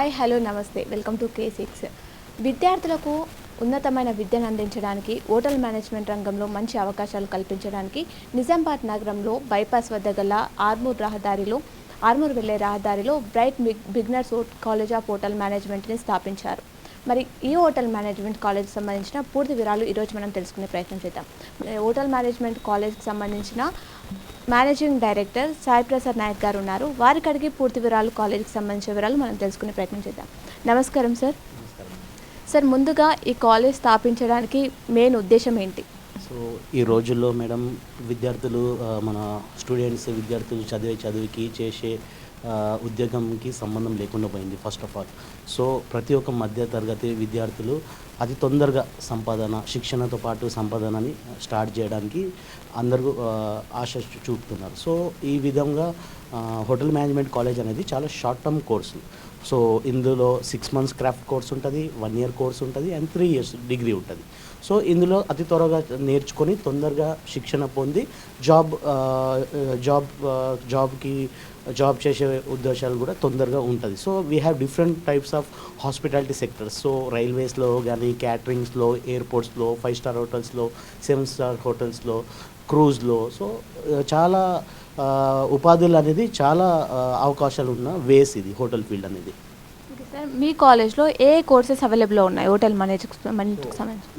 Hi hello నమస్తే. Welcome to K six విద్యార్థులకు ఉన్నతమైన విద్యను అందించడానికి హోటల్ మేనేజ్మెంట్ రంగంలో మంచి అవకాశాలు కల్పించడానికి నిజామాబాద్ నగరంలో బైపాస్ వద్ద గల ఆర్మూర్ రహదారిలో ఆర్మూర్ వెళ్ళే రహదారిలో bright big beginners college of hotel మేనేజ్మెంట్ని స్థాపించారు. మరి ఈ హోటల్ మేనేజ్మెంట్ కాలేజ్కి సంబంధించిన పూర్తి వివరాలు ఈరోజు మనం తెలుసుకునే ప్రయత్నం చేద్దాం. హోటల్ మేనేజ్మెంట్ కాలేజ్కి సంబంధించిన మేనేజింగ్ డైరెక్టర్ సాయి ప్రసాద్ నాయక్ గారు ఉన్నారు. వారికి అడిగి పూర్తి వివరాలు కాలేజీకి సంబంధించిన వివరాలు మనం తెలుసుకునే ప్రయత్నం చేద్దాం. నమస్కారం సార్ సార్ ముందుగా ఈ కాలేజ్ స్థాపించడానికి మెయిన్ ఉద్దేశం ఏంటి? సో ఈ రోజుల్లో మేడం విద్యార్థులు మన స్టూడెంట్స్ విద్యార్థులు చదివే చదువుకి చేసే ఉద్యోగంకి సంబంధం లేకుండా పోయింది ఫస్ట్ ఆఫ్ ఆల్ సో ప్రతి ఒక్క మధ్య తరగతి విద్యార్థులు అతి తొందరగా సంపాదన శిక్షణతో పాటు సంపాదనని స్టార్ట్ చేయడానికి అందరూ ఆశ చూపుతున్నారు. సో ఈ విధంగా హోటల్ మేనేజ్మెంట్ కాలేజ్ అనేది చాలా షార్ట్ టర్మ్ కోర్సు. సో ఇందులో సిక్స్ మంత్స్ క్రాఫ్ట్ కోర్స్ ఉంటుంది వన్ ఇయర్ కోర్స్ ఉంటుంది అండ్ త్రీ ఇయర్స్ డిగ్రీ ఉంటుంది. సో ఇందులో అతి త్వరగా నేర్చుకొని తొందరగా శిక్షణ పొంది జాబ్ జాబ్ జాబ్కి జాబ్ చేసే ఉద్దేశాలు కూడా తొందరగా ఉంటుంది. So we have different types of hospitality sectors so రైల్వేస్లో కానీ క్యాటరింగ్స్లో ఎయిర్పోర్ట్స్లో ఫైవ్ స్టార్ హోటల్స్లో సెవెన్ స్టార్ హోటల్స్లో క్రూజ్లో సో చాలా ఉపాధులు అనేది చాలా అవకాశాలు ఉన్న వేస్ ఇది హోటల్ ఫీల్డ్ అనేది. సార్ మీ కాలేజ్లో ఏ కోర్సెస్ అవైలబుల్లో ఉన్నాయి? హోటల్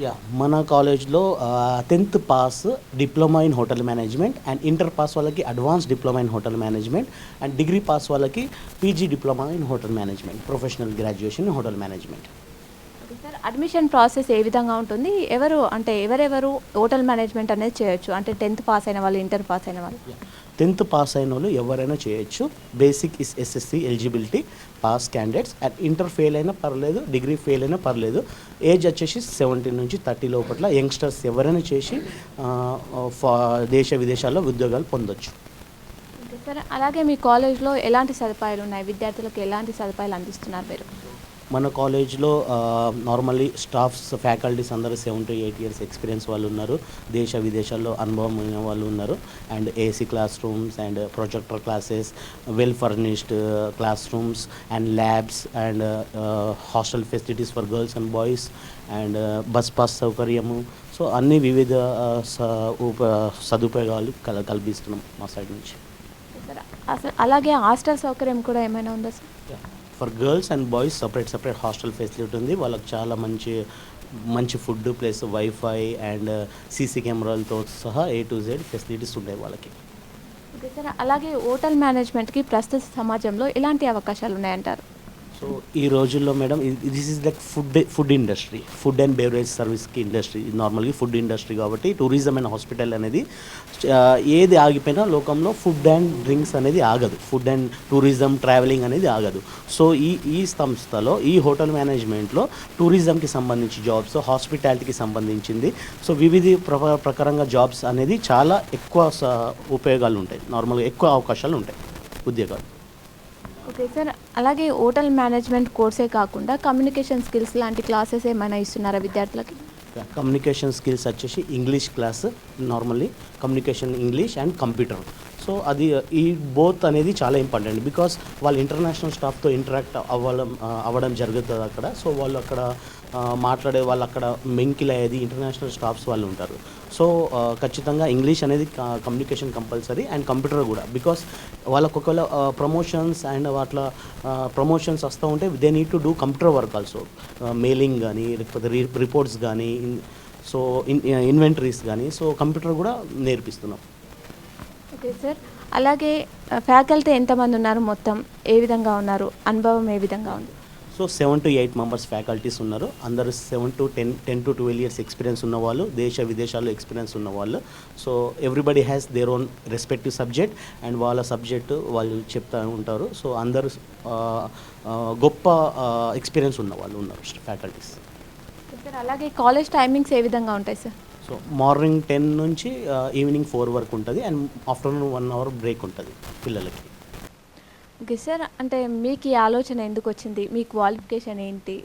యా మన కాలేజ్లో tenth pass diploma in hotel management and inter pass వాళ్ళకి advance diploma in hotel management and degree pass వాళ్ళకి PG diploma in hotel management professional graduation in hotel management. Sir admission process ఏ విధంగా ఉంటుంది? ఎవరు అంటే ఎవరెవరు hotel management అనేది చేయొచ్చు? అంటే టెన్త్ పాస్ అయిన వాళ్ళు ఇంటర్ పాస్ అయిన వాళ్ళు? టెన్త్ పాస్ అయిన వాళ్ళు ఎవరైనా చేయొచ్చు. Basic is SSC eligibility pass candidates. And inter fail అయినా పర్లేదు డిగ్రీ ఫెయిల్ అయినా పర్లేదు. ఏజ్ వచ్చేసి సెవెంటీన్ నుంచి థర్టీ లోపల యంగ్స్టర్స్ ఎవరైనా చేసి దేశ విదేశాల్లో ఉద్యోగాలు పొందొచ్చు. సరే. అలాగే మీ కాలేజ్లో ఎలాంటి సదుపాయాలు ఉన్నాయి? విద్యార్థులకు ఎలాంటి సదుపాయాలు అందిస్తున్నారు మీరు? మన కాలేజ్లో నార్మల్లీ స్టాఫ్స్ ఫ్యాకల్టీస్ అందరూ seven to eight years experience వాళ్ళు ఉన్నారు. దేశ విదేశాల్లో అనుభవం ఉన్న వాళ్ళు ఉన్నారు. And AC class rooms and projector classes well furnished class rooms and labs and hostel facilities for girls and boys and bus pass సౌకర్యము. So అన్ని వివిధ సదుపాయాలు కల కల్పిస్తున్నాం మా సైడ్ నుంచి. అలాగే హాస్టల్ సౌకర్యం కూడా ఏమైనా ఉందా sir for girls and boys separate separate hostel facility ఉంది. వాళ్ళకి చాలా మంచి మంచి food plus WiFi and uh, CC కెమెరాలతో సహా ఏ టు జెడ్ ఫెసిలిటీస్ ఉన్నాయి వాళ్ళకి. అలాగే హోటల్ మేనేజ్మెంట్కి ప్రస్తుత సమాజంలో ఎలాంటి అవకాశాలు ఉన్నాయంటారు? సో ఈ రోజుల్లో madam this is like food food industry food and beverage సర్వీస్కి ఇండస్ట్రీ నార్మల్గా ఫుడ్ ఇండస్ట్రీ కాబట్టి టూరిజం అండ్ హాస్పిటల్ అనేది ఏది ఆగిపోయినా లోకంలో ఫుడ్ అండ్ డ్రింక్స్ అనేది ఆగదు. ఫుడ్ అండ్ టూరిజం ట్రావెలింగ్ అనేది ఆగదు. సో ఈ ఈ సంస్థలో ఈ హోటల్ మేనేజ్మెంట్లో టూరిజంకి సంబంధించి జాబ్స్ హాస్పిటాలిటీకి సంబంధించింది. సో వివిధ ప్ర ప్రకారంగా జాబ్స్ అనేది చాలా ఎక్కువ ఉపయోగాలు ఉంటాయి. నార్మల్గా ఎక్కువ అవకాశాలు ఉంటాయి ఉద్యోగాలు. Okay sir. అలాగే హోటల్ మేనేజ్మెంట్ కోర్సే కాకుండా కమ్యూనికేషన్ స్కిల్స్ లాంటి క్లాసెస్ ఏమైనా ఇస్తున్నారా విద్యార్థులకి? కమ్యూనికేషన్ స్కిల్స్ వచ్చేసి English class normally communication English and computer. So అది ఈ బోత్ అనేది చాలా ఇంపార్టెంట్ బికాస్ వాళ్ళు ఇంటర్నేషనల్ స్టాఫ్తో ఇంటరాక్ట్ అవ్వడం అవ్వడం జరుగుతుంది అక్కడ. సో వాళ్ళు అక్కడ మాట్లాడే వాళ్ళు అక్కడ మెంకిల్ అయ్యేది ఇంటర్నేషనల్ స్టాఫ్స్ వాళ్ళు ఉంటారు. సో ఖచ్చితంగా ఇంగ్లీష్ అనేది కమ్యూనికేషన్ కంపల్సరీ అండ్ కంప్యూటర్ కూడా బికాస్ వాళ్ళకు ఒకవేళ ప్రమోషన్స్ అండ్ వాటిలో ప్రమోషన్స్ వస్తూ ఉంటే they need to do computer work also. Mailing కానీ లేకపోతే రిపోర్ట్స్ కానీ సో ఇన్ ఇన్వెంటరీస్ కానీ సో కంప్యూటర్ కూడా నేర్పిస్తున్నాం. Okay sir. అలాగే ఫ్యాకల్టీ ఎంతమంది ఉన్నారు మొత్తం? ఏ విధంగా ఉన్నారు? అనుభవం ఏ విధంగా ఉంది? So seven to eight members faculties ఉన్నారు. అందరూ seven to ten ten to twelve years experience ఉన్న వాళ్ళు దేశ విదేశాల్లో ఎక్స్పీరియన్స్ ఉన్న వాళ్ళు so everybody has their own respective subject and వాళ్ళ సబ్జెక్టు వాళ్ళు చెప్తా ఉంటారు. సో అందరూ గొప్ప ఎక్స్పీరియన్స్ ఉన్న వాళ్ళు ఉన్నారు ఫ్యాకల్టీస్. సార్. అలాగే కాలేజ్ టైమింగ్స్ ఏ విధంగా ఉంటాయి సార్? సో మార్నింగ్ టెన్ నుంచి ఈవినింగ్ ఫోర్ వరకు ఉంటుంది and afternoon one hour break ఉంటుంది పిల్లలకి. ఓకే సార్ అంటే మీకు ఈ ఆలోచన ఎందుకు వచ్చింది? మీ క్వాలిఫికేషన్ ఏంటి?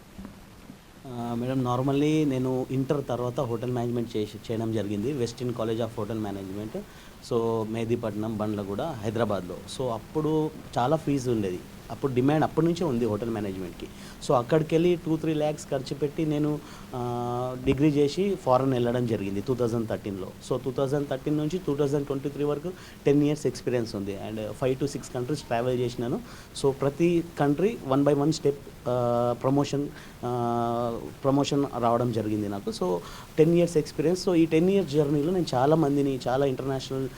మేడం నార్మల్లీ నేను ఇంటర్ తర్వాత హోటల్ మేనేజ్మెంట్ చేసి చేయడం జరిగింది. Westin college of hotel management so Mehdipatnam Bandlaguda హైదరాబాద్లో సో అప్పుడు చాలా ఫీజు ఉండేది. అప్పుడు డిమాండ్ అప్పటి నుంచే ఉంది హోటల్ మేనేజ్మెంట్కి. సో అక్కడికి వెళ్ళి టూ త్రీ ల్యాక్స్ ఖర్చు పెట్టి నేను డిగ్రీ చేసి ఫారెన్ వెళ్ళడం జరిగింది టూ థౌజండ్ థర్టీన్లో. సో టూ థౌజండ్ థర్టీన్ నుంచి టూ థౌజండ్ ట్వంటీ త్రీ వరకు టెన్ ఇయర్స్ ఎక్స్పీరియన్స్ ఉంది. And five to six countries travel చేసినాను. సో ప్రతి country one by one step promotion promotion రావడం జరిగింది నాకు. So ten years experience. So ఈ టెన్ ఇయర్స్ జర్నీలో నేను చాలా మందిని చాలా ఇంటర్నేషనల్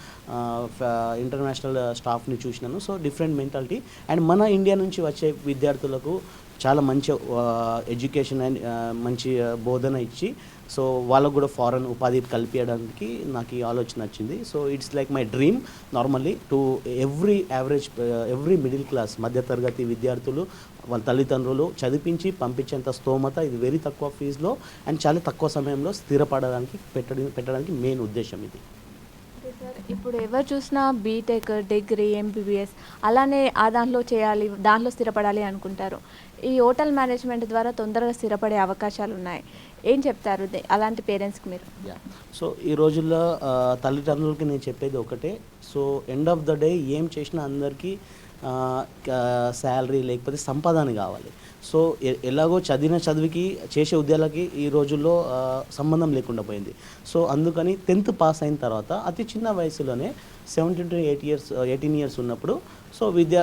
ఇంటర్నేషనల్ స్టాఫ్ని చూసినాను. So different mentality. అండ్ మన ఇండియా నుంచి వచ్చే విద్యార్థులకు చాలా మంచి ఎడ్యుకేషన్ అండ్ మంచి బోధన ఇచ్చి సో వాళ్ళకు కూడా ఫారెన్ ఉపాధి కల్పించడానికి నాకు ఈ ఆలోచన వచ్చింది. So it's like my dream normally to every average every middle class మధ్యతరగతి విద్యార్థులు వాళ్ళ తల్లిదండ్రులు చదివించి పంపించేంత స్తోమత ఇది వెరీ తక్కువ ఫీజులో అండ్ చాలా తక్కువ సమయంలో స్థిరపడడానికి పెట్టడం పెట్టడానికి మెయిన్ ఉద్దేశం ఇది. ఇప్పుడు ఎవరు చూసినా బీటెక్ డిగ్రీ ఎంబీబీఎస్ అలానే ఆ దాంట్లో చేయాలి దాంట్లో స్థిరపడాలి అనుకుంటారు. ఈ హోటల్ మేనేజ్మెంట్ ద్వారా తొందరగా స్థిరపడే అవకాశాలు ఉన్నాయి. ఏం చెప్తారు? దే- అలాంటి పేరెంట్స్కి మీరు. సో ఈ రోజుల్లో తల్లిదండ్రులకి నేను చెప్పేది ఒకటే. So end of the day ఏం చేసినా అందరికీ శాలరీ లేకపోతే సంపాదన కావాలి. సో ఎలాగో చదివిన చదువుకి చేసే ఉద్యోగాలకి ఈ రోజుల్లో సంబంధం లేకుండా పోయింది. సో అందుకని టెన్త్ పాస్ అయిన తర్వాత అతి చిన్న వయసులోనే seventeen to eight years eighteen years ఉన్నప్పుడు సో విద్య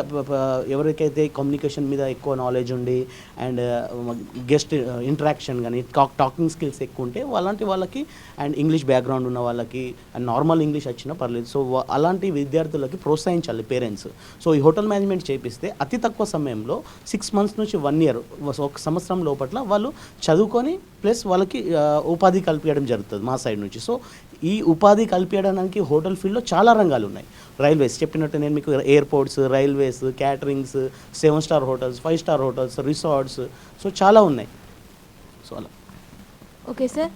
ఎవరికైతే కమ్యూనికేషన్ మీద ఎక్కువ నాలెడ్జ్ ఉండి అండ్ గెస్ట్ ఇంటరాక్షన్ కానీ టాక్ టాకింగ్ స్కిల్స్ ఎక్కువ ఉంటే అలాంటి వాళ్ళకి అండ్ ఇంగ్లీష్ బ్యాక్గ్రౌండ్ ఉన్న వాళ్ళకి అండ్ నార్మల్ ఇంగ్లీష్ వచ్చినా పర్లేదు. సో అలాంటి విద్యార్థులకి ప్రోత్సహించాలి పేరెంట్స్ సో ఈ హోటల్ మేనేజ్మెంట్ చేపిస్తే అతి తక్కువ సమయంలో సిక్స్ మంత్స్ నుంచి వన్ ఇయర్ ఒక సంవత్సరం లోపల వాళ్ళు చదువుకొని ప్లస్ వాళ్ళకి uh, ఉపాధి కల్పించడం జరుగుతుంది మా సైడ్ నుంచి. సో ఈ ఉపాధి కల్పించడానికి హోటల్ ఫీల్డ్లో చాలా రంగాలు ఉన్నాయి రైల్వేస్ చెప్పినట్టు నేను మీకు airports railways caterings seven star hotels five star hotels resorts so చాలా ఉన్నాయి. సో అలా. Okay sir.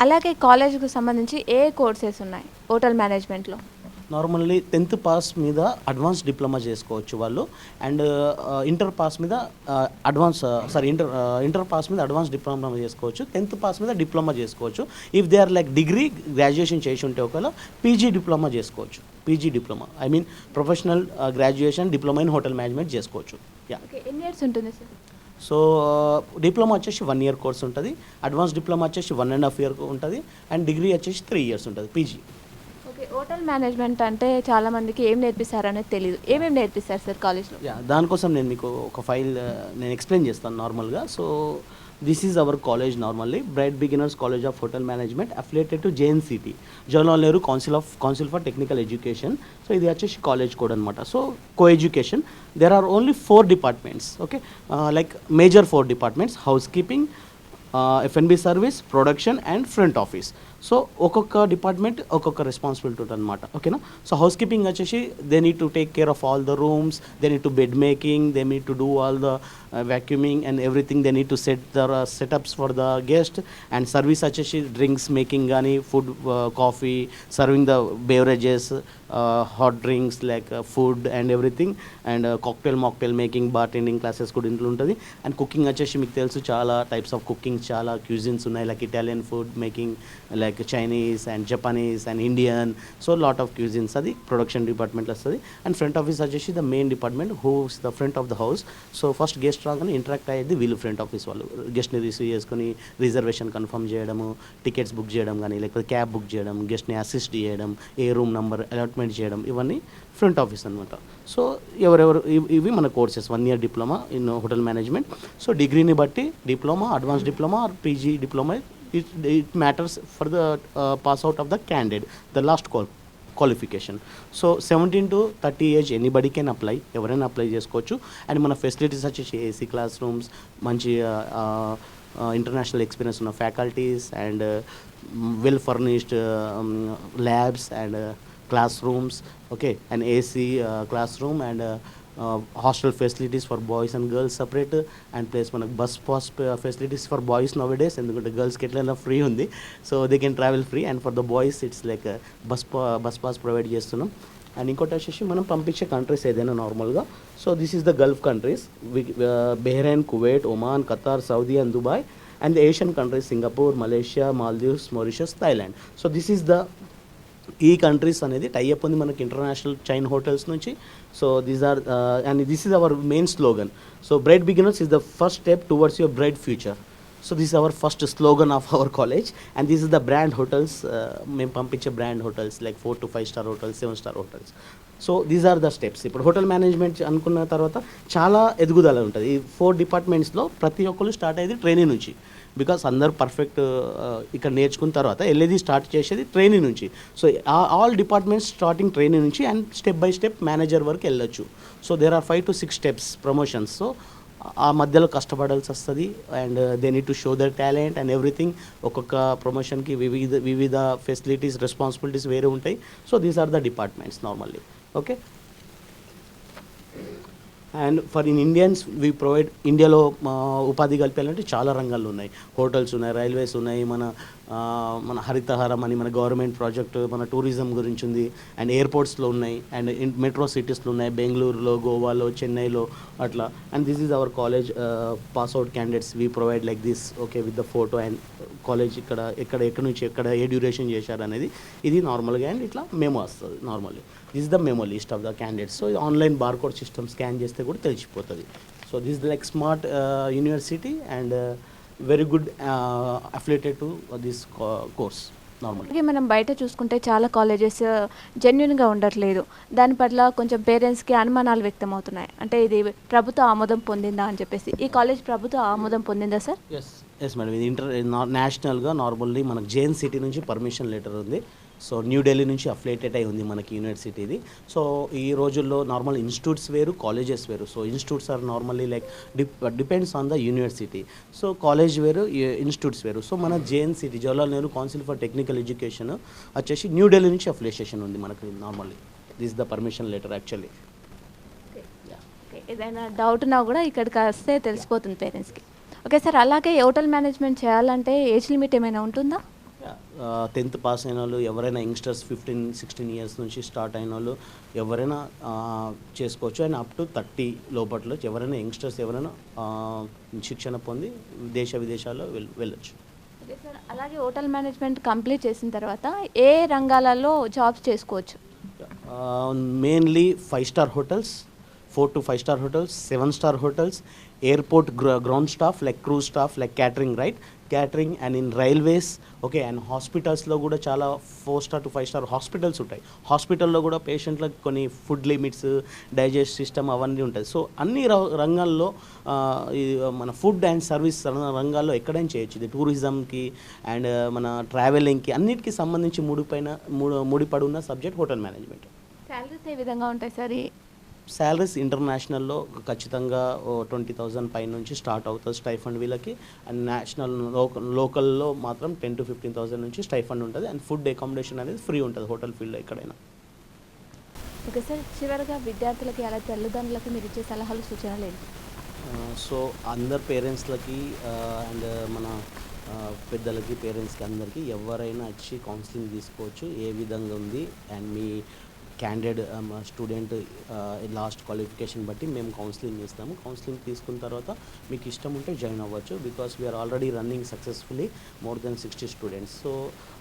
అలాగే కాలేజ్కి సంబంధించి ఏ కోర్సెస్ ఉన్నాయి హోటల్ మేనేజ్మెంట్లో? నార్మల్లీ టెన్త్ పాస్ మీద అడ్వాన్స్ డిప్లొమా చేసుకోవచ్చు వాళ్ళు. అండ్ ఇంటర్ పాస్ మీద advance sorry inter inter pass మీద అడ్వాన్స్ డిప్లొమా చేసుకోవచ్చు. టెన్త్ పాస్ మీద డిప్లొమా చేసుకోవచ్చు. If they are like degree graduation చేసి ఉంటే ఒకవేళ పీజీ డిప్లొమా చేసుకోవచ్చు. PG diploma I mean professional graduation diploma in hotel management చేసుకోవచ్చు. యా ఎన్ని ఇయర్స్ ఉంటుంది సార్? సో డిప్లొమా వచ్చేసి వన్ ఇయర్ కోర్స్ ఉంటుంది. అడ్వాన్స్ డిప్లొమా వచ్చేసి వన్ అండ్ హాఫ్ ఇయర్ ఉంటుంది. అండ్ డిగ్రీ వచ్చేసి త్రీ ఇయర్స్ ఉంటుంది పీజీ హోటల్ మేనేజ్మెంట్ అంటే చాలా మందికి ఏం నేర్పిస్తారు అనేది తెలియదు ఏమేమి నేర్పిస్తారు సార్ కాలేజ్లో? యా దానికోసం నేను మీకు ఒక ఫైల్ నేను ఎక్స్ప్లెయిన్ చేస్తాను నార్మల్గా. So this is our college normally bright beginners college of hotel management affiliated to JNCT Jawaharlal Nehru council of council for technical education so ఇది వచ్చేసి కాలేజ్ కోడ్ అనమాట so co education there are only four departments okay like major four departments housekeeping F N B service production and front office so ఒక్కొక్క department ఒక్కొక్క responsibility ఉంటుంది అనమాట ఓకేనా so housekeeping వచ్చేసి they need to take care of all the rooms they need to bed making they need to do all the vacuuming and everything they need to set the setups for the guest and service వచ్చేసి drinks making కానీ food coffee serving the beverages hot drinks like food and everything and cocktail mocktail making bartending classes కూడా ఇంట్లో ఉంటుంది. And cooking వచ్చేసి మీకు తెలుసు చాలా types of cooking చాలా క్యూజిన్స్ ఉన్నాయి. Like Italian food making like Chinese and Japanese and Indian so lot of cuisines అది ప్రొడక్షన్ డిపార్ట్మెంట్లో వస్తుంది. అండ్ ఫ్రంట్ ఆఫీస్ వచ్చేసి the main department whose the front of the house so first guest రాగానే interact అయ్యేది వీళ్ళు front office వాళ్ళు. గెస్ట్ని receive చేసుకొని రిజర్వేషన్ కన్ఫర్మ్ చేయడము టికెట్స్ బుక్ చేయడం కానీ లేకపోతే క్యాబ్ బుక్ చేయడం గెస్ట్ని అసిస్ట్ చేయడం ఏ రూమ్ నెంబర్ అలాట్మెంట్ చేయడం ఇవన్నీ ఫ్రంట్ ఆఫీస్ అనమాట సో ఎవరెవరు ఇవి- ఇవి మన courses one year diploma in hotel management so డిగ్రీని బట్టి diploma advance diploma or PG diploma it it matters for the pass out of the candidate the last call. Qualification so seventeen to thirty age anybody can apply ఎవరైనా apply చేసుకోవచ్చు. And మన facilities వచ్చేసి AC class rooms మంచి international experience ఉన్న faculties and well furnished labs and classrooms okay and AC classroom and hostel facilities for boys and girls separate and plus మనకు bus pass facilities for boys nowadays ఎందుకంటే గర్ల్స్కి ఎట్లయినా free ఉంది. So they can travel free and for the boys it's like bus bus pass provide చేస్తున్నాం. And ఇంకోటి వచ్చేసి మనం పంపించే కంట్రీస్ ఏదైనా నార్మల్గా so this is the Gulf countries Bahrain Kuwait Oman Qatar Saudi and Dubai and the Asian countries Singapore Malaysia Maldives Mauritius Thailand so this is the ఈ countries అనేది tie up ఉంది మనకి ఇంటర్నేషనల్ చైన్ హోటల్స్ నుంచి. So these are and this is our main slogan so bright beginners is the first step towards your bright future so this our first slogan of our college and this is the brand hotels మేము పంపించే brand hotels like four to five star hotels seven star hotels so these are the steps ఇప్పుడు hotel management అనుకున్న తర్వాత చాలా ఎదుగుదల ఉంటుంది. ఈ four డిపార్ట్మెంట్స్లో ప్రతి ఒక్కరు స్టార్ట్ అయ్యేది ట్రైనింగ్ నుంచి. బికాస్ అందరు పర్ఫెక్ట్ ఇక్కడ నేర్చుకున్న తర్వాత వెళ్ళేది స్టార్ట్ చేసేది ట్రైనింగ్ నుంచి. So all departments starting training నుంచి and step by step manager వరకు వెళ్ళొచ్చు. So there are five to six steps promotions so ఆ మధ్యలో కష్టపడాల్సి వస్తుంది and they need to show their talent and everything ఒక్కొక్క ప్రమోషన్కి వివిధ వివిధ ఫెసిలిటీస్ రెస్పాన్సిబిలిటీస్ వేరే ఉంటాయి. So these are the departments normally okay and for in Indians we provide ఇండియాలో ఉపాధి కల్పాలంటే చాలా రంగాలు ఉన్నాయి. హోటల్స్ ఉన్నాయి రైల్వేస్ ఉన్నాయి మన మన హరితహారం అని మన గవర్నమెంట్ ప్రాజెక్ట్ మన టూరిజం గురించి ఉంది అండ్ ఎయిర్పోర్ట్స్లో ఉన్నాయి అండ్ మెట్రో సిటీస్లో ఉన్నాయి బెంగళూరులో గోవాలో చెన్నైలో అట్లా. And this is our college pass out candidates. We provide like this okay with the photo and college ఇక్కడ ఎక్కడ ఎక్కడి నుంచి ఎక్కడ ఏ డ్యూరేషన్ చేశారు అనేది ఇది నార్మల్గా అండ్ ఇట్లా మేము వస్తుంది normally this the memo list of the candidates so online barcode system scan చేస్తే కూడా తెలిసిపోతుంది. So this like smart university and very good affiliated to this course normal అలాగే మనం బయట చూసుకుంటే చాలా కాలేజెస్ జెన్యున్గా ఉండట్లేదు. దాని పట్ల కొంచెం పేరెంట్స్కి అనుమానాలు వ్యక్తమవుతున్నాయి. అంటే ఇది ప్రభుత్వ ఆమోదం పొందిందా అని చెప్పేసి. ఈ కాలేజ్ ప్రభుత్వ ఆమోదం పొందిందా సార్ ఎస్ ఎస్ మేడం ఇది ఇంటర్ నేషనల్గా నార్మల్లీ మనకు జేఎన్ సిటీ నుంచి పర్మిషన్ లెటర్ ఉంది. సో న్యూఢిల్లీ నుంచి అఫ్లేటెడ్ అయి ఉంది మనకి యూనివర్సిటీది. సో ఈ రోజుల్లో నార్మల్ ఇన్స్టిట్యూట్స్ వేరు కాలేజెస్ వేరు. So institutes are normally like depends on the university. So college వేరు ఇన్స్టిట్యూట్స్ వేరు. సో మన JNCT Jawaharlal Nehru council for technical education వచ్చేసి న్యూఢిల్లీ నుంచి అఫిలియేషన్ ఉంది మనకి normally. This the permission letter actually ఏదైనా డౌట్ ఉన్నా కూడా ఇక్కడికి వస్తే తెలిసిపోతుంది పేరెంట్స్కి ఓకే సార్ అలాగే హోటల్ మేనేజ్మెంట్ చేయాలంటే ఏజ్ లిమిట్ ఏమైనా ఉంటుందా? టెన్త్ పాస్ అయిన వాళ్ళు ఎవరైనా యంగ్స్టర్స్ ఫిఫ్టీన్ సిక్స్టీన్ ఇయర్స్ నుంచి స్టార్ట్ అయిన వాళ్ళు ఎవరైనా చేసుకోవచ్చు. అండ్ అప్ టు థర్టీ లోపట్లో ఎవరైనా యంగ్స్టర్స్ ఎవరైనా శిక్షణ పొంది దేశ విదేశాల్లో వెల్ వెళ్ళొచ్చు. అలాగే హోటల్ మేనేజ్మెంట్ కంప్లీట్ చేసిన తర్వాత ఏ రంగాలలో జాబ్స్ చేసుకోవచ్చు? Mainly five star hotels four to five star hotels seven star hotels airport ground staff like crew staff like catering right? Catering and in railways okay and హాస్పిటల్స్లో కూడా చాలా four star to five star hospitals ఉంటాయి. హాస్పిటల్లో కూడా పేషెంట్లకు కొన్ని food limits digest system అవన్నీ ఉంటాయి. సో అన్ని ర- రంగాల్లో మన ఫుడ్ అండ్ సర్వీస్ రంగాల్లో ఎక్కడైనా చేయొచ్చు. ఇది టూరిజంకి అండ్ మన ట్రావెలింగ్కి అన్నిటికీ సంబంధించి ముడిపైన ముడిపడి ఉన్న సబ్జెక్ట్ హోటల్ మేనేజ్మెంట్ శాలరీస్ ఏ విధంగా ఉంటాయి సార్ శాలరీస్ ఇంటర్నేషనల్లో ఖచ్చితంగా ట్వంటీ థౌజండ్ పై నుంచి స్టార్ట్ అవుతుంది స్టైఫండ్ వీళ్ళకి. అండ్ నేషనల్ లోకల్ లోకల్లో మాత్రం టెన్ టు ఫిఫ్టీన్ థౌసండ్ నుంచి స్టైఫండ్ ఉంటుంది. అండ్ ఫుడ్ అకామిడేషన్ అనేది ఫ్రీ ఉంటుంది హోటల్ ఫీల్డ్లో ఎక్కడైనా. ఓకే సార్ చివరిగా విద్యార్థులకి అలా తల్లిదండ్రులకి మీరు ఇచ్చే సలహాలు సూచనలు ఏంటి? సో అందరు పేరెంట్స్లకి అండ్ మన పెద్దలకి పేరెంట్స్కి అందరికీ ఎవరైనా వచ్చి కౌన్సిలింగ్ తీసుకోవచ్చు. ఏ విధంగా ఉంది? అండ్ మీ క్యాండిడేట్ స్టూడెంట్ లాస్ట్ క్వాలిఫికేషన్ బట్టి మేము కౌన్సిలింగ్ ఇస్తాము కౌన్సిలింగ్ తీసుకున్న తర్వాత మీకు ఇష్టం ఉంటే జాయిన్ అవ్వచ్చు because we are already running successfully more than sixty students so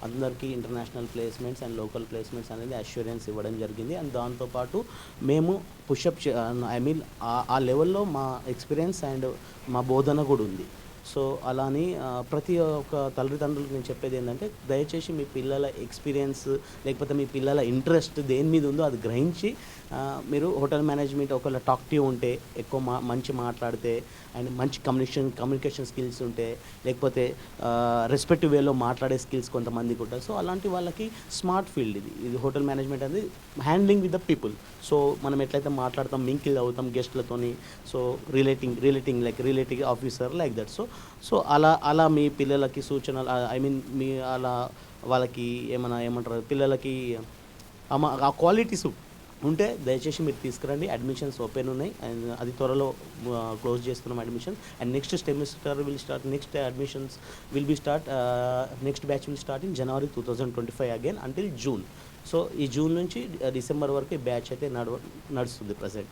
అందరికీ international placements and local placements అనేది అష్యూరెన్స్ ఇవ్వడం జరిగింది. అండ్ దాంతోపాటు మేము పుషప్ ఐ మీన్ ఆ లెవెల్లో మా ఎక్స్పీరియన్స్ అండ్ మా బోధన కూడా ఉంది. సో అలాని అని ప్రతి ఒక్క తల్లిదండ్రులకు నేను చెప్పేది ఏంటంటే దయచేసి మీ పిల్లల ఎక్స్పీరియన్స్ లేకపోతే మీ పిల్లల ఇంట్రెస్ట్ దేని మీద ఉందో అది గ్రహించి మీరు హోటల్ మేనేజ్మెంట్ ఒకవేళ టాక్టివ్ ఉంటే ఎక్కువ మా మంచి మాట్లాడితే అండ్ మంచి కమ్యూనికేషన్ కమ్యూనికేషన్ స్కిల్స్ ఉంటే లేకపోతే రెస్పెక్టివ్ వేలో మాట్లాడే స్కిల్స్ కొంతమందికి ఉంటాయి. సో అలాంటి వాళ్ళకి స్మార్ట్ ఫీల్డ్ ఇది. ఇది హోటల్ మేనేజ్మెంట్ అనేది handling with the people so మనం ఎట్లయితే మాట్లాడతాం మింకిల్ అవుతాం గెస్ట్లతోని so relating relating like relating officer like that so so అలా అలా మీ పిల్లలకి సూచనలు ఐ మీన్ మీ అలా వాళ్ళకి ఏమైనా ఏమంటారు పిల్లలకి అమ- ఆ క్వాలిటీస్ ఉంటే దయచేసి మీరు తీసుకురండి. అడ్మిషన్స్ ఓపెన్ ఉన్నాయి. అండ్ అది త్వరలో క్లోజ్ చేస్తున్నాం admission and next semester will start next admissions will be start next batch will start in January two thousand twenty five again until June so ఈ జూన్ నుంచి డిసెంబర్ వరకు ఈ batch అయితే నడవ నడుస్తుంది ప్రజెంట్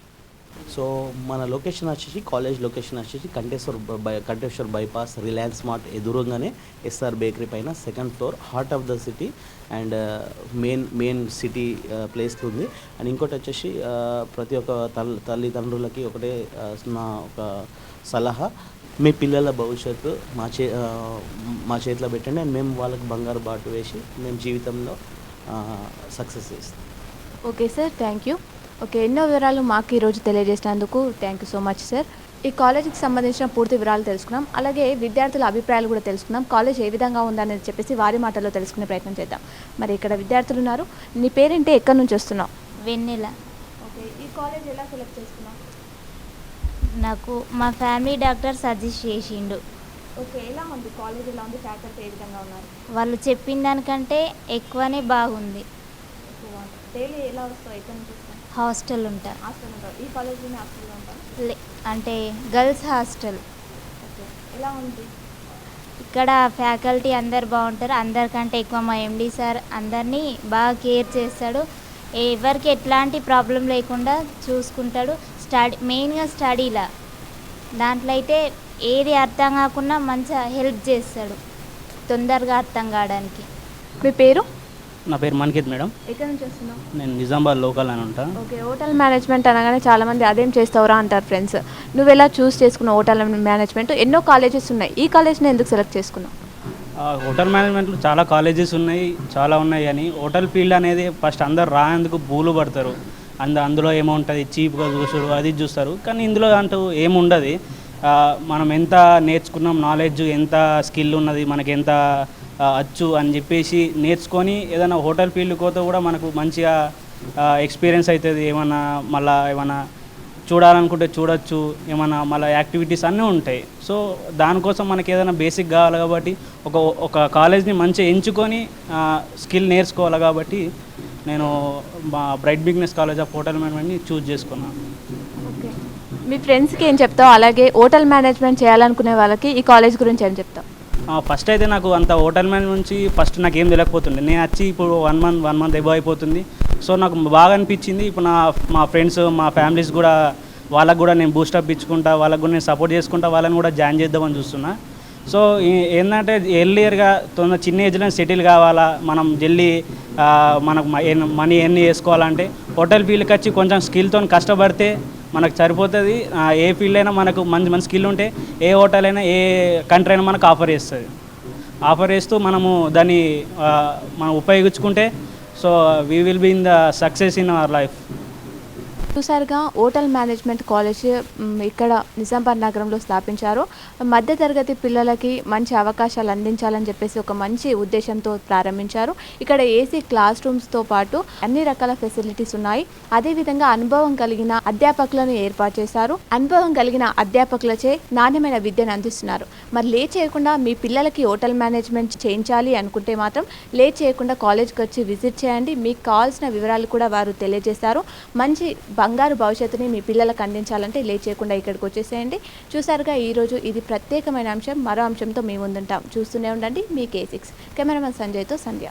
సో మన location వచ్చేసి college location వచ్చేసి Kanteshwar by Kanteshwar bypass Reliance mart ఎదురుగానే ఎస్ఆర్ బేకరీ పైన second floor heart of the city and uh, main main city uh, ప్లేస్లో ఉంది. అండ్ ఇంకోటి వచ్చేసి uh, ప్రతి ఒక్క తల్లి తల్లిదండ్రులకి ఒకటే నా ఒక సలహా మీ పిల్లల భవిష్యత్తు మా చే మా చేతిలో పెట్టండి అండ్ మేము వాళ్ళకి బంగారు బాటు వేసి మేము జీవితంలో సక్సెస్ చేస్తాం. Okay sir thank you. Okay ఎన్నో వివరాలు మాకు ఈరోజు తెలియజేసినందుకు thank you so much sir ఈ కాలేజీకి సంబంధించిన పూర్తి వివరాలు తెలుసుకున్నాం. అలాగే విద్యార్థుల అభిప్రాయాలు కూడా తెలుసుకున్నాం. కాలేజ్ ఏ విధంగా ఉందనేది చెప్పేసి వారి మాటల్లో తెలుసుకునే ప్రయత్నం చేద్దాం. మరి ఇక్కడ విద్యార్థులు ఉన్నారు నీ పేరేంటి? ఎక్కడి నుంచి వస్తున్నావు? వెన్నెల. ఓకే ఈ కాలేజ్ ఎలా సెలెక్ట్ చేసుకున్నావు? నాకు మా ఫ్యామిలీ డాక్టర్ సజెస్ట్ చేసిండు. ఓకే ఎలా ఉంది? కాలేజ్ ఎలా ఉంది? ఫ్యాకల్టీ ఏ విధంగా ఉన్నారు? వాళ్ళు చెప్పిన దానికంటే ఎక్కువనే బాగుంది. డైలీ ఎలా వస్తావు? ఎక్కడి నుంచి హాస్టల్ ఉంటా. హాస్టల్ ఉంటావు ఈ కాలేజ్లోనే హాస్టల్లో ఉంటావు లే- అంటే గర్ల్స్ హాస్టల్. ఎలా ఉంది? ఇక్కడ ఫ్యాకల్టీ అందరు బాగుంటారు. అందరికంటే ఎక్కువ మా ఎండి సార్ అందరినీ బాగా కేర్ చేస్తాడు. ఎవరికి ఎట్లాంటి ప్రాబ్లం లేకుండా చూసుకుంటాడు. స్టడీ మెయిన్గా స్టడీలా. దాంట్లో అయితే ఏది అర్థం కాకుండా మంచిగా హెల్ప్ చేస్తాడు. తొందరగా అర్థం కావడానికి. మీ పేరు? నా పేరు మన్కిత్ మేడం. ఎక్కడి నుంచి వస్తున్నావు? నేను నిజామాబాద్ లోకల్ అని ఉంటా. ఓకే హోటల్ మేనేజ్మెంట్ అనగానే చాలా మంది అదేం చేస్తావురా అంటారు ఫ్రెండ్స్. నువ్వు ఎలా చూస్ చేసుకున్నావు హోటల్ మేనేజ్మెంట్? ఎన్నో కాలేజెస్ ఉన్నాయి. ఈ కాలేజ్ని ఎందుకు సెలెక్ట్ చేసుకున్నావు? హోటల్ మేనేజ్మెంట్లో చాలా కాలేజెస్ ఉన్నాయి చాలా ఉన్నాయి కానీ హోటల్ ఫీల్డ్ అనేది ఫస్ట్ అందరు రానందుకు బూలు పడతారు. అంద అందులో ఏముంటుంది? చీప్గా చూసుడు అది చూస్తారు. కానీ ఇందులో అంటూ ఏముండదు. మనం ఎంత నేర్చుకున్నాం నాలెడ్జ్ ఎంత స్కిల్ ఉన్నది మనకి ఎంత అచ్చు అని చెప్పేసి నేర్చుకొని ఏదైనా హోటల్ ఫీల్డ్ పోతే కూడా మనకు మంచిగా ఎక్స్పీరియన్స్ అవుతుంది ఏమన్నా మళ్ళా ఏమన్నా చూడాలనుకుంటే చూడొచ్చు. ఏమన్నా మళ్ళీ యాక్టివిటీస్ అన్నీ ఉంటాయి. సో దానికోసం మనకి ఏదైనా బేసిక్ కావాలి కాబట్టి ఒక ఒక కాలేజ్ని మంచిగా ఎంచుకొని స్కిల్ నేర్చుకోవాలి కాబట్టి నేను మా bright beginners college of hotel మేనేజ్మెంట్ని choose చేసుకున్నాను ఓకే. మీ ఫ్రెండ్స్కి ఏం చెప్తావు? అలాగే హోటల్ మేనేజ్మెంట్ చేయాలనుకునే వాళ్ళకి ఈ కాలేజ్ గురించి ఏం చెప్తావు? ఫస్ట్ అయితే నాకు అంత హోటల్ మ్యాన్ నుంచి ఫస్ట్ నాకు ఏం తెలియకపోతుండే. నేను వచ్చి ఇప్పుడు one month one month above అయిపోతుంది. సో నాకు బాగా అనిపించింది. ఇప్పుడు నా మా ఫ్రెండ్స్ మా ఫ్యామిలీస్ కూడా వాళ్ళకు కూడా నేను బూస్టప్ ఇచ్చుకుంటా వాళ్ళకు కూడా నేను సపోర్ట్ చేసుకుంటా వాళ్ళని కూడా జాయిన్ చేద్దామని చూస్తున్నా. సో ఏంటంటే ఎర్లియర్గా తొందర చిన్న ఏజ్లో సెటిల్ కావాలా? మనం జల్దీ మనకు మనీ ఎన్ని చేసుకోవాలంటే హోటల్ ఫీల్డ్కి వచ్చి కొంచెం స్కిల్తో కష్టపడితే మనకు సరిపోతుంది. ఏ ఫీల్డ్ అయినా మనకు మంచి మంచి స్కిల్ ఉంటే ఏ హోటల్ అయినా ఏ కంట్రీ అయినా మనకు ఆఫర్ చేస్తుంది. ఆఫర్ చేస్తూ మనము దాన్ని మనం ఉపయోగించుకుంటే so we will be in the success in our life చూసారుగా హోటల్ మేనేజ్మెంట్ కాలేజ్ ఇక్కడ నిజామాబాద్ నగరంలో స్థాపించారు. మధ్యతరగతి పిల్లలకి మంచి అవకాశాలు అందించాలని చెప్పేసి ఒక మంచి ఉద్దేశంతో ప్రారంభించారు. ఇక్కడ ఏసీ క్లాస్ రూమ్స్తో పాటు అన్ని రకాల ఫెసిలిటీస్ ఉన్నాయి. అదేవిధంగా అనుభవం కలిగిన అధ్యాపకులను ఏర్పాటు చేశారు. అనుభవం కలిగిన అధ్యాపకులచే నాణ్యమైన విద్యను అందిస్తున్నారు. మరి లే చేయకుండా మీ పిల్లలకి హోటల్ మేనేజ్మెంట్ చేయించాలి అనుకుంటే మాత్రం లే చేయకుండా కాలేజ్కి వచ్చి విజిట్ చేయండి. మీకు కావాల్సిన వివరాలు కూడా వారు తెలియజేశారు. మంచి బంగారు భవిష్యత్తుని మీ పిల్లలకు అందించాలంటే లేట్ చేయకుండా ఇక్కడికి వచ్చేసేయండి. చూసారుగా ఈరోజు ఇది ప్రత్యేకమైన అంశం. మరో అంశంతో మేము ముందుంటాం. చూస్తూనే ఉండండి. మీ కే సిక్స్ కెమెరామెన్ సంజయ్తో సంధ్య.